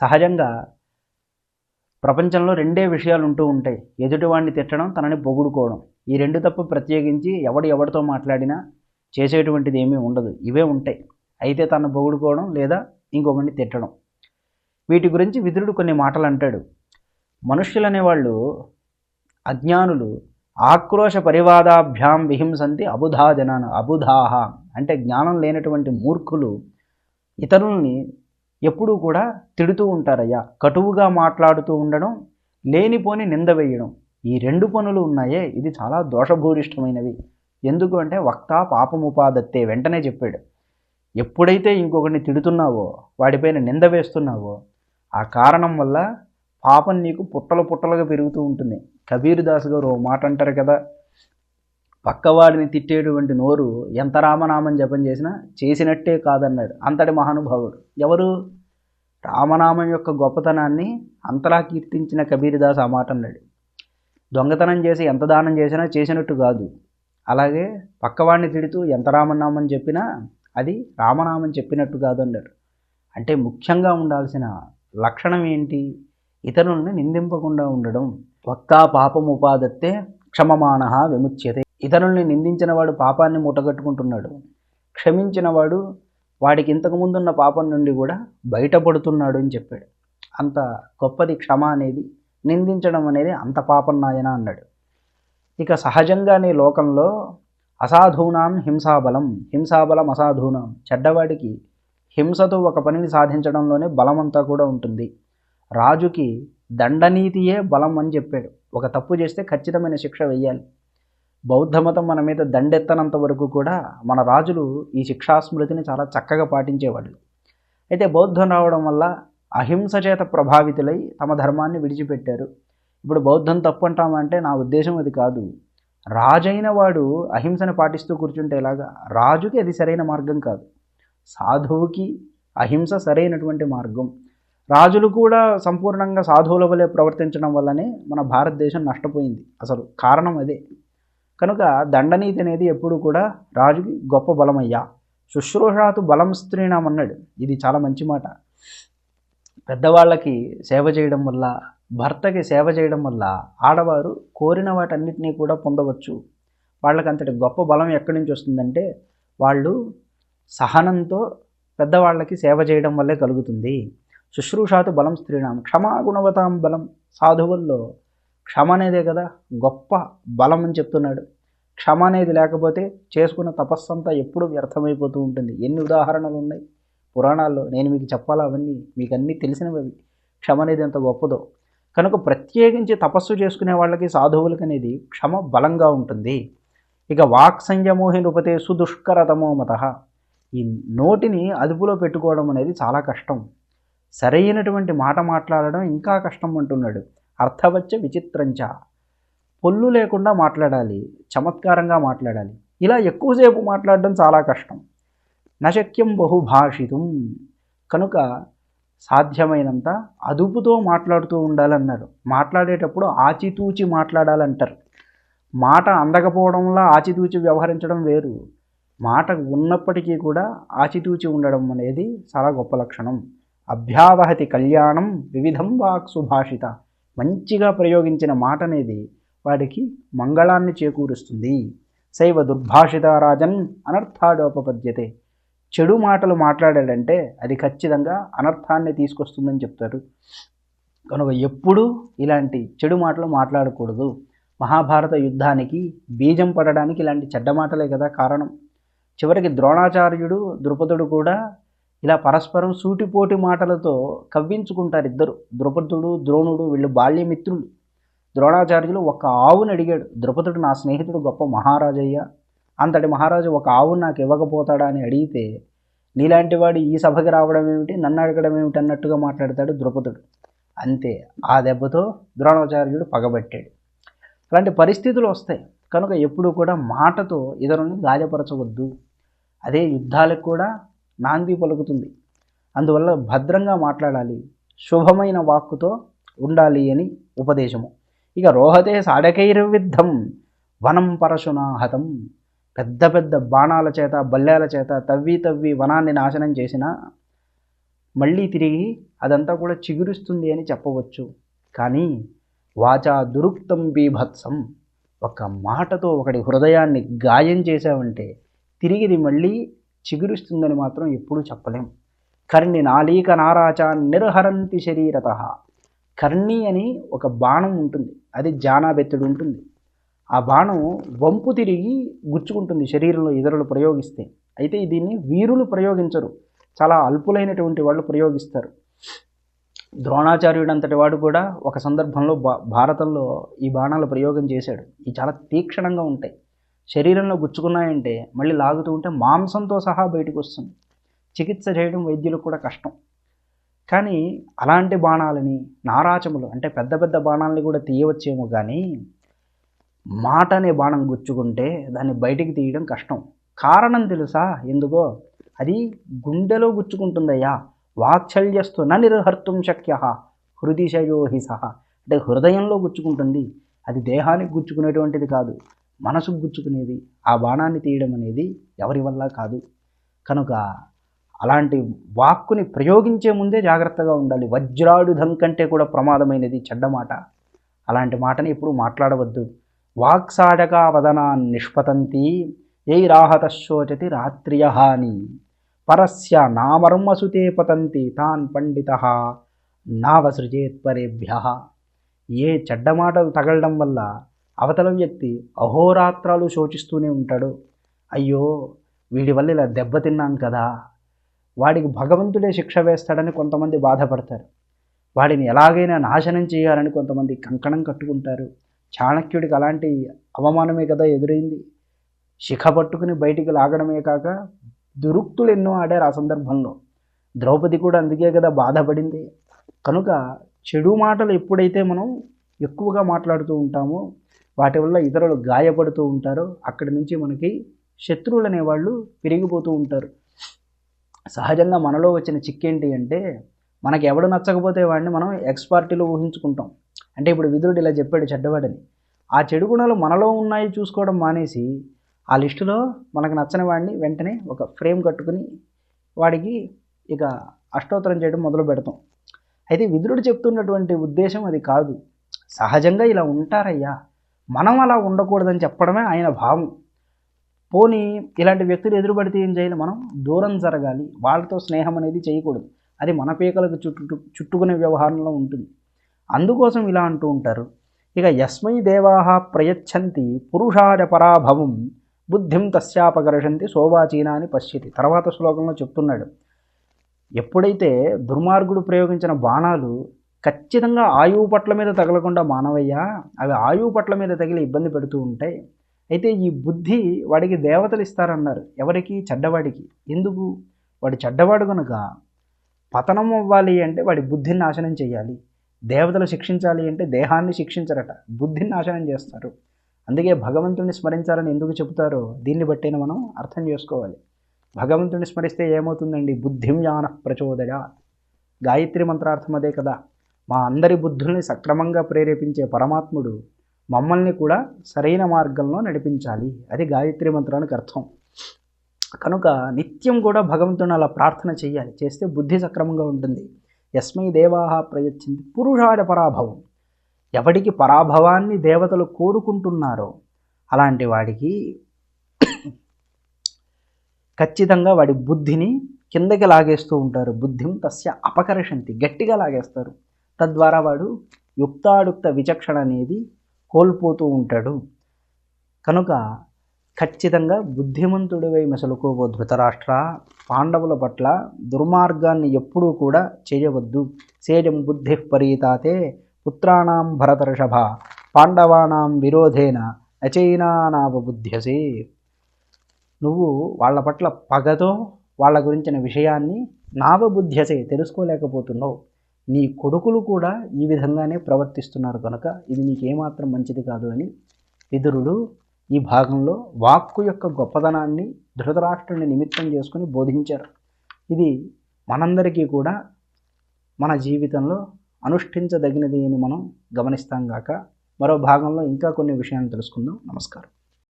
సహజంగా ప్రపంచంలో రెండే విషయాలు ఉంటూ ఉంటాయి. ఎదుటివాడిని తిట్టడం తనని పొగుడుకోవడం. ఈ రెండు తప్ప ప్రత్యేకించి ఎవడు ఎవరితో మాట్లాడినా చేసేటువంటిది ఏమీ ఉండదు. ఇవే ఉంటాయి. అయితే తను పొగుడుకోవడం లేదా ఇంకొకరిని తిట్టడం. వీటి గురించి విదురుడు కొన్ని మాటలు అంటాడు మనుష్యులు అనేవాళ్ళు అజ్ఞానులు ఆక్రోశ పరివాదాభ్యాం విహింసంతి అబుధా జనాన అబుధాహ అంటే జ్ఞానం లేనటువంటి మూర్ఖులు ఇతరుల్ని ఎప్పుడూ కూడా తిడుతూ ఉంటారయ్యా. కటువుగా మాట్లాడుతూ ఉండడం లేనిపోని నింద వేయడం ఈ రెండు పనులు ఉన్నాయే. ఇది చాలా దోషభూరిష్టమైనవి. ఎందుకు అంటే వక్త పాపముపాదత్తే వెంటనే చెప్పాడు. ఎప్పుడైతే ఇంకొకరిని తిడుతున్నావో వాడిపైన నింద వేస్తున్నావో ఆ కారణం వల్ల పాపం నీకు పుట్టలు పుట్టలుగా పెరుగుతూ ఉంటుంది. కబీర్ దాస్ గారు ఓ మాట అంటారు కదా పక్కవాడిని తిట్టేటువంటి నోరు ఎంత రామనామం జపం చేసినా చేసినట్టే కాదన్నాడు. అంతటి మహానుభావుడు. ఎవరు? రామనామం యొక్క గొప్పతనాన్ని అంతలా కీర్తించిన కబీర్దాస్ ఆ మాట అన్నాడు. దొంగతనం చేసి ఎంత దానం చేసినా చేసినట్టు కాదు. అలాగే పక్కవాడిని తిడుతూ ఎంత రామనామం చెప్పినా అది రామనామం చెప్పినట్టు కాదు అన్నాడు అంటే ముఖ్యంగా ఉండాల్సిన లక్షణం ఏంటి? ఇతరుల్ని నిందింపకుండా ఉండడం. వక్తా పాపముపాదత్తే క్షమమాణ విముచ్యతే ఇతరుల్ని నిందించిన వాడు పాపాన్ని మూటగట్టుకుంటున్నాడు. క్షమించిన వాడు వాడికి ఇంతకుముందున్న పాపం నుండి కూడా బయటపడుతున్నాడు అని చెప్పాడు. అంత గొప్పది క్షమ అనేది నిందించడం అనేది అంత పాపం నాయన అన్నాడు. ఇక సహజంగానే లోకంలో అసాధూనాం హింసాబలం హింసాబలం అసాధూనాం. చెడ్డవాడికి హింసతో ఒక పనిని సాధించడంలోనే బలమంతా కూడా ఉంటుంది. రాజుకి దండనీతియే బలం అని చెప్పాడు. ఒక తప్పు చేస్తే ఖచ్చితమైన శిక్ష వెయ్యాలి బౌద్ధ మతం మన మీద దండెత్తనంత వరకు కూడా మన రాజులు ఈ శిక్షాస్మృతిని చాలా చక్కగా పాటించేవాళ్ళు. అయితే బౌద్ధం రావడం వల్ల అహింస చేత ప్రభావితులై తమ ధర్మాన్ని విడిచిపెట్టారు. ఇప్పుడు బౌద్ధం తప్పు అంటామంటే నా ఉద్దేశం అది కాదు. రాజైన వాడు అహింసను పాటిస్తూ కూర్చుంటే ఎలాగా? రాజుకి అది సరైన మార్గం కాదు. సాధువుకి అహింస సరైనటువంటి మార్గం. రాజులు కూడా సంపూర్ణంగా సాధువుల వలె ప్రవర్తించడం వల్లనే మన భారతదేశం నష్టపోయింది. అసలు కారణం అదే. కనుక దండనీతి అనేది ఎప్పుడు కూడా రాజుకి గొప్ప బలమయ్యా. శుశ్రూషాతు బలం స్త్రీణం అన్నాడు. ఇది చాలా మంచి మాట. పెద్దవాళ్ళకి సేవ చేయడం వల్ల భర్తకి సేవ చేయడం వల్ల ఆడవారు కోరిన వాటన్నిటినీ కూడా పొందవచ్చు. వాళ్ళకి అంతటి గొప్ప బలం ఎక్కడి నుంచి వస్తుందంటే వాళ్ళు సహనంతో పెద్దవాళ్ళకి సేవ చేయడం వల్లే కలుగుతుంది. శుశ్రూషాతు బలం స్త్రీణం క్షమా గుణవతాం బలం సాధువుల్లో క్షమ అనేదే కదా గొప్ప బలం అని చెప్తున్నాడు. క్షమ అనేది లేకపోతే చేసుకున్న తపస్సంతా ఎప్పుడు వ్యర్థమైపోతూ ఉంటుంది. ఎన్ని ఉదాహరణలు ఉన్నాయి? పురాణాల్లో నేను మీకు చెప్పాలా? అవన్నీ మీకు అన్నీ తెలిసినవి క్షమ అనేది ఎంత గొప్పదో. కనుక ప్రత్యేకించి తపస్సు చేసుకునే వాళ్ళకి సాధువులకి అనేది క్షమ బలంగా ఉంటుంది. ఇక వాక్ సంయమోహి నృపతే సుదుష్కరతమో మత. ఈ నోటిని అదుపులో పెట్టుకోవడం అనేది చాలా కష్టం. సరైనటువంటి మాట మాట్లాడడం ఇంకా కష్టం అంటున్నాడు. అర్థవచ్చ విచిత్రంచ. పొల్లు లేకుండా మాట్లాడాలి చమత్కారంగా మాట్లాడాలి. ఇలా ఎక్కువసేపు మాట్లాడడం చాలా కష్టం. నశక్యం బహుభాషితం కనుక సాధ్యమైనంత అదుపుతో మాట్లాడుతూ ఉండాలన్నారు. మాట్లాడేటప్పుడు ఆచితూచి మాట్లాడాలంటారు. మాట అందకపోవడంలో ఆచితూచి వ్యవహరించడం వేరు. మాట ఉన్నప్పటికీ కూడా ఆచితూచి ఉండడం అనేది చాలా గొప్ప లక్షణం. అభ్యావహతి కళ్యాణం వివిధం వాక్ సుభాషిత మంచిగా ప్రయోగించిన మాట అనేది వాడికి మంగళాన్ని చేకూరుస్తుంది. శైవ దుర్భాషిత రాజన్ అనర్థాడోపపద్యతే చెడు మాటలు మాట్లాడాడంటే అది ఖచ్చితంగా అనర్థాన్ని తీసుకొస్తుందని చెప్తారు. కనుక ఎప్పుడూ ఇలాంటి చెడు మాటలు మాట్లాడకూడదు. మహాభారత యుద్ధానికి బీజం పడడానికి ఇలాంటి చెడ్డ మాటలే కదా కారణం. చివరికి ద్రోణాచార్యుడు ద్రుపదుడు కూడా ఇలా పరస్పరం సూటిపోటి మాటలతో కవ్వించుకుంటారు ఇద్దరు. ద్రుపదుడు ద్రోణుడు వీళ్ళు బాల్యమిత్రులు. ద్రోణాచార్యులు ఒక ఆవుని అడిగాడు. ద్రుపదుడు నా స్నేహితుడు గొప్ప మహారాజయ్య. అంతటి మహారాజు ఒక ఆవును నాకు ఇవ్వకపోతాడా అని అడిగితే నీలాంటి వాడు ఈ సభకి రావడం ఏమిటి? నన్ను అడగడం ఏమిటి? అన్నట్టుగా మాట్లాడతాడు ద్రుపదుడు. అంతే. ఆ దెబ్బతో ద్రోణాచార్యుడు పగబట్టాడు. అలాంటి పరిస్థితులు వస్తాయి. కనుక ఎప్పుడూ కూడా మాటతో ఇతరులను గాయపరచవద్దు అదే యుద్ధాలకు కూడా నాంది పలుకుతుంది. అందువల్ల భద్రంగా మాట్లాడాలి శుభమైన వాక్కుతో ఉండాలి అని ఉపదేశము. ఇక రోహతే సాడకైర్విద్ధం వనం పరశునాహతం. పెద్ద పెద్ద బాణాల చేత బల్లేల చేత తవ్వి తవ్వి వనాన్ని నాశనం చేసిన మళ్ళీ తిరిగి అదంతా కూడా చిగురిస్తుంది అని చెప్పవచ్చు. కానీ వాచా దురుక్తం బీభత్సం. ఒక మాటతో ఒకటి హృదయాన్ని గాయం చేశావంటే తిరిగిది మళ్ళీ చిగురిస్తుందని మాత్రం ఎప్పుడూ చెప్పలేం. కర్ణి నాలీక నారాచ నిర్హరంతి శరీరత. కర్ణి అని ఒక బాణం ఉంటుంది. అది జానాబెత్తుడు ఉంటుంది. ఆ బాణం వంపు తిరిగి గుచ్చుకుంటుంది శరీరంలో ఇతరులు ప్రయోగిస్తే. అయితే దీన్ని వీరులు ప్రయోగించరు. చాలా అల్పులైనటువంటి వాళ్ళు ప్రయోగిస్తారు. ద్రోణాచార్యుడు అంతటి వాడు కూడా ఒక సందర్భంలో భా భారతంలో ఈ బాణాలు ప్రయోగం చేశాడు. ఇవి చాలా తీక్షణంగా ఉంటాయి. శరీరంలో గుచ్చుకున్నాయంటే మళ్ళీ లాగుతూ ఉంటే మాంసంతో సహా బయటకు వస్తుంది. చికిత్స చేయడం వైద్యులకు కూడా కష్టం. కానీ అలాంటి బాణాలని నారాచములు అంటే పెద్ద పెద్ద బాణాలని కూడా తీయవచ్చేమో కానీ మాట అనే బాణం గుచ్చుకుంటే దాన్ని బయటికి తీయడం కష్టం. కారణం తెలుసా? ఎందుకో? అది గుండెలో గుచ్చుకుంటుందయ్యా. వాత్సల్యస్తు న నిర్హర్తుం శక్య హృదిశయోహి సహ. అంటే హృదయంలో గుచ్చుకుంటుంది. అది దేహానికి గుచ్చుకునేటువంటిది కాదు. మనసు గుచ్చుకునేది ఆ బాణాన్ని తీయడం అనేది ఎవరి వల్ల కాదు. కనుక అలాంటి వాక్కుని ప్రయోగించే ముందే జాగ్రత్తగా ఉండాలి. వజ్రాయుధం కంటే కూడా ప్రమాదమైనది చెడ్డ మాట. అలాంటి మాటని ఎప్పుడు మాట్లాడవద్దు. వాక్సాడక వదనా నిష్పతంతి యైరాహతశోచతి రాత్రియహాని పరస్య నామర్మసుతే పతంతి తాన్ పండిత నావసృజేత్పరేభ్య ఏ చెడ్డ మాటలు తగలడం వల్ల అవతల వ్యక్తి అహోరాత్రాలు శోచిస్తూనే ఉంటాడు. అయ్యో వీడి వల్ల ఇలా దెబ్బతిన్నాను కదా. వాడికి భగవంతుడే శిక్ష వేస్తాడని కొంతమంది బాధపడతారు. వాడిని ఎలాగైనా నాశనం చేయాలని కొంతమంది కంకణం కట్టుకుంటారు. చాణక్యుడికి అలాంటి అవమానమే కదా ఎదురైంది. శిఖ పట్టుకుని బయటికి లాగడమే కాక దురుక్తులు ఎన్నో ఆడారు ఆ సందర్భంలో. ద్రౌపది కూడా అందుకే కదా బాధపడింది. కనుక చెడు మాటలు ఎప్పుడైతే మనం ఎక్కువగా మాట్లాడుతూ ఉంటామో వాటి వల్ల ఇతరులు గాయపడుతూ ఉంటారు. అక్కడి నుంచి మనకి శత్రువులు అనేవాళ్ళు పెరిగిపోతూ ఉంటారు. సహజంగా మనలో వచ్చిన చిక్కేంటి అంటే మనకి ఎవడు నచ్చకపోతే వాడిని మనం ఎక్స్ పార్టీలో ఊహించుకుంటాం. అంటే ఇప్పుడు విదురుడు ఇలా చెప్పాడు చెడ్డవాడని. ఆ చెడు గుణాలు మనలో ఉన్నాయి చూసుకోవడం మానేసి ఆ లిస్టులో మనకు నచ్చని వాడిని వెంటనే ఒక ఫ్రేమ్ కట్టుకుని వాడికి ఇక అష్టోత్తరం చేయడం మొదలు పెడతాం. అయితే విదురుడు చెప్తున్నటువంటి ఉద్దేశం అది కాదు. సహజంగా ఇలా ఉంటారయ్యా. మనం అలా ఉండకూడదని చెప్పడమే ఆయన భావం. పోనీ ఇలాంటి వ్యక్తులు ఎదురుపడితే ఏం చేయాలి మనం? దూరం జరగాలి. వాళ్ళతో స్నేహం అనేది చేయకూడదు. అది మన పీకలకు చుట్టు చుట్టుకునే వ్యవహారంలో ఉంటుంది. అందుకోసం ఇలా అంటూ ఉంటారు. ఇక యస్మై దేవాహ ప్రయచ్చంతి పురుషాడ పరాభవం బుద్ధిం తస్యాపకర్షంతి శోభాచీనాని పశ్యతి. తర్వాత శ్లోకంలో చెప్తున్నాడు. ఎప్పుడైతే దుర్మార్గుడు ప్రయోగించిన బాణాలు ఖచ్చితంగా ఆయువు పట్ల మీద తగలకుండా మానవయ్య అవి ఆయువు పట్ల మీద తగిలి ఇబ్బంది పెడుతూ ఉంటాయి. అయితే ఈ బుద్ధి వాడికి దేవతలు ఇస్తారన్నారు. ఎవరికి? చెడ్డవాడికి. ఎందుకు? వాడు చెడ్డవాడు కనుక పతనం అవ్వాలి అంటే వాడి బుద్ధిని నాశనం చేయాలి. దేవతలు శిక్షించాలి అంటే దేహాన్ని శిక్షించరట. బుద్ధిని నాశనం చేస్తారు. అందుకే భగవంతుడిని స్మరించాలని ఎందుకు చెబుతారో దీన్ని బట్టిన మనం అర్థం చేసుకోవాలి. భగవంతుడిని స్మరిస్తే ఏమవుతుందండి? బుద్ధిం జ్ఞాన ప్రచోదయ గాయత్రి మంత్రార్థం అదే కదా. మా అందరి బుద్ధుల్ని సక్రమంగా ప్రేరేపించే పరమాత్ముడు మమ్మల్ని కూడా సరైన మార్గంలో నడిపించాలి. అది గాయత్రి మంత్రానికి అర్థం. కనుక నిత్యం కూడా భగవంతుని అలా ప్రార్థన చేయాలి. చేస్తే బుద్ధి సక్రమంగా ఉంటుంది. యస్మై దేవాహ ప్రయత్నింది పురుషాడ పరాభవం. ఎవడికి పరాభవాన్ని దేవతలు కోరుకుంటున్నారో అలాంటి వాడికి ఖచ్చితంగా వాడి బుద్ధిని కిందకి లాగేస్తూ ఉంటారు. బుద్ధిం తస్య అపకర్షంతి. గట్టిగా లాగేస్తారు. తద్వారా వాడు యుక్తాడుక్త విచక్షణ అనేది కోల్పోతూ ఉంటాడు. కనుక ఖచ్చితంగా బుద్ధిమంతుడివై మెసలుకోవో ధృతరాష్ట్ర. పాండవుల పట్ల దుర్మార్గాన్ని ఎప్పుడూ కూడా చేయవద్దు. సేజం బుద్ధి పరీతాతే పుత్రాణం భరతర్షభ. పాండవానాం విరోధేన నచైనానావబుద్ధ్యసే నువ్వు వాళ్ళ పట్ల పగతో వాళ్ళ గురించిన విషయాన్ని నావబుద్ధ్యసే తెలుసుకోలేకపోతున్నావు. నీ కొడుకులు కూడా ఈ విధంగానే ప్రవర్తిస్తున్నారు కనుక ఇది నీకేమాత్రం మంచిది కాదు అని విదురుడు ఈ భాగంలో వాక్కు యొక్క గొప్పదనాన్ని ధృతరాష్ట్రుని నిమిత్తం చేసుకుని బోధించారు. ఇది మనందరికీ కూడా మన జీవితంలో అనుష్ఠించదగినది అని మనం గమనిస్తాం గాక. మరో భాగంలో ఇంకా కొన్ని విషయాలు తెలుసుకుందాం. నమస్కారం.